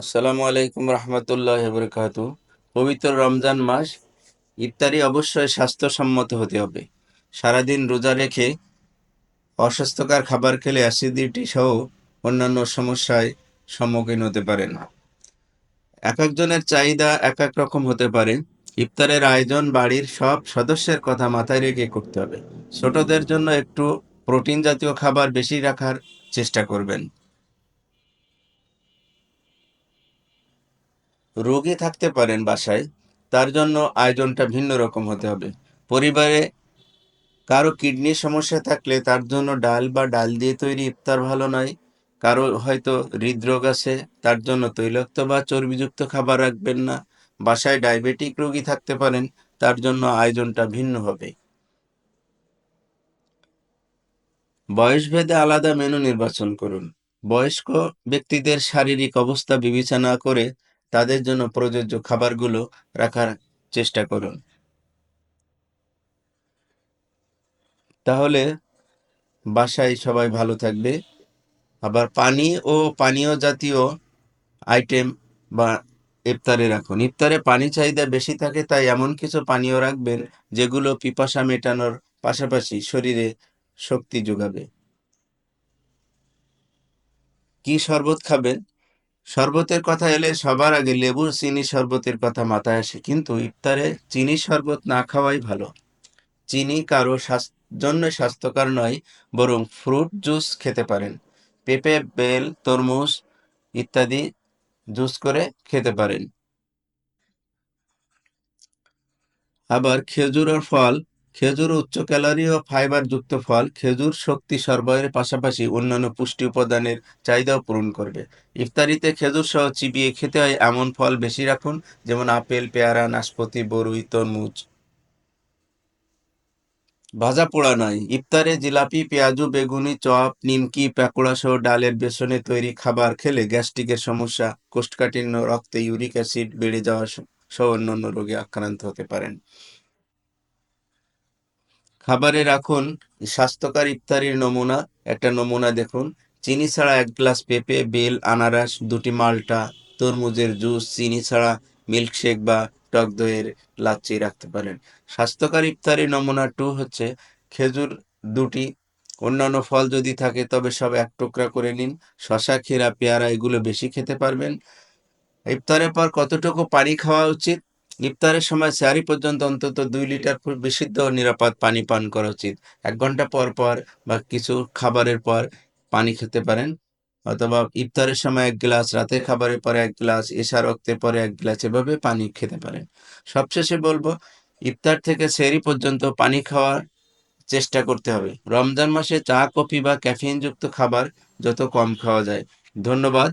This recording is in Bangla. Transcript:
আসসালামু আলাইকুম রহমতুল্লাহ বরকাত। পবিত্র রমজান মাস, ইফতারি অবশ্যই স্বাস্থ্যসম্মত হতে হবে। সারাদিন রোজা রেখে অস্বাস্থ্যকর খাবার খেলে অ্যাসিডিটি সহ অন্যান্য সমস্যায় সম্মুখীন হতে পারেন। এক একজনের চাহিদা এক এক রকম হতে পারে। ইফতারের আয়োজন বাড়ির সব সদস্যের কথা মাথায় রেখে করতে হবে। ছোটদের জন্য একটু প্রোটিন জাতীয় খাবার বেশি রাখার চেষ্টা করবেন। রোগী থাকতে পারেন বাসায়, তার জন্য আয়োজনটা ভিন্ন রকম হতে হবে। পরিবারে কারও কিডনির সমস্যা থাকলে তার জন্য ডাল বা ডাল দিয়ে তৈরি ইফতার ভালো নয়। কারও হয়তো হৃদরোগ আছে, তার জন্য তৈলাক্ত বা চর্বিযুক্ত খাবার রাখবেন না। বাসায় ডায়াবেটিক রোগী থাকতে পারেন, তার জন্য আয়োজনটা ভিন্ন হবে। বয়সভেদে আলাদা মেনু নির্বাচন করুন। বয়স্ক ব্যক্তিদের শারীরিক অবস্থা বিবেচনা করে তাদের জন্য প্রযোজ্য খাবারগুলো রাখার চেষ্টা করুন। তাহলে বাসায় সবাই ভালো থাকবে। আবার পানি ও পানীয় জাতীয় আইটেম বা ইফতারে রাখুন। ইফতারে পানি চাহিদা বেশি থাকে, তাই এমন কিছু পানীয় রাখবেন যেগুলো পিপাসা মেটানোর পাশাপাশি শরীরে শক্তি যোগাবে। কি শরবত খাবেন? শরবতের কথা এলে সবার আগে লেবুর চিনি শরবতের কথা মাথায় আসে, কিন্তু ইফতারে চিনি শরবত না খাওয়াই ভালো। চিনি কারও জন্য স্বাস্থ্যকর নয়, বরং ফ্রুট জুস খেতে পারেন। পেঁপে, বেল, তরমুজ ইত্যাদি জুস করে খেতে পারেন। আবার খেজুরের ফল খেজুর উচ্চ ক্যালোরি ও ফাইবার যুক্ত ফল খেজুর শক্তি সরবরাহের পাশাপাশি অন্যান্য পুষ্টি উপাদানের চাহিদাও পূরণ করবে। ইফতারিতে খেজুর সহ চিবিয়ে খেতে হয় এমন ফল বেশি রাখুন, যেমন আপেল, পেয়ারা, নাশপাতি, বরুই, তরমুজ। ভাজা পোড়া নয়, ইফতারে জিলাপি, পেঁয়াজু, বেগুনি, চপ, নিমকি প্যাকোড়া সহ ডালের বেসনে তৈরি খাবার খেলে গ্যাস্ট্রিকের সমস্যা, কোষ্ঠকাঠিন্য, রক্তে ইউরিক অ্যাসিড বেড়ে যাওয়া সহ অন্যান্য রোগে আক্রান্ত হতে পারেন। খাবারে রাখুন, স্বাস্থ্যকর ইফতারির নমুনা, একটা নমুনা দেখুন। চিনি ছাড়া এক গ্লাস পেঁপে, বেল, আনারস, দুটি মালটা, তরমুজের জুস, চিনি ছাড়া মিল্কশেক বা টক দইয়ের লাচ্ছি রাখতে পারেন। স্বাস্থ্যকর ইফতারি নমুনা টু হচ্ছে খেজুর দুটি। অন্যান্য ফল যদি থাকে তবে সব এক টুকরা করে নিন। শশা ক্ষীরা, পেয়ারা, এগুলো বেশি খেতে পারবেন। ইফতারের পর কতটুকু পানি খাওয়া উচিত? ইফতারের সময় স্যারি পর্যন্ত অন্তত দুই লিটার বিশুদ্ধ নিরাপদ পানি পান করা উচিত। এক ঘণ্টা পর পর বা কিছু খাবারের পর পানি খেতে পারেন, অথবা ইফতারের সময় এক গ্লাস, রাতের খাবারের পরে এক গ্লাস এশা রক্তের পরে এক গ্লাস, এভাবে পানি খেতে পারেন। সবশেষে বলব, ইফতার থেকে সেরি পর্যন্ত পানি খাওয়ার চেষ্টা করতে হবে। রমজান মাসে চা, কফি বা ক্যাফিনযুক্ত খাবার যত কম খাওয়া যায়। ধন্যবাদ।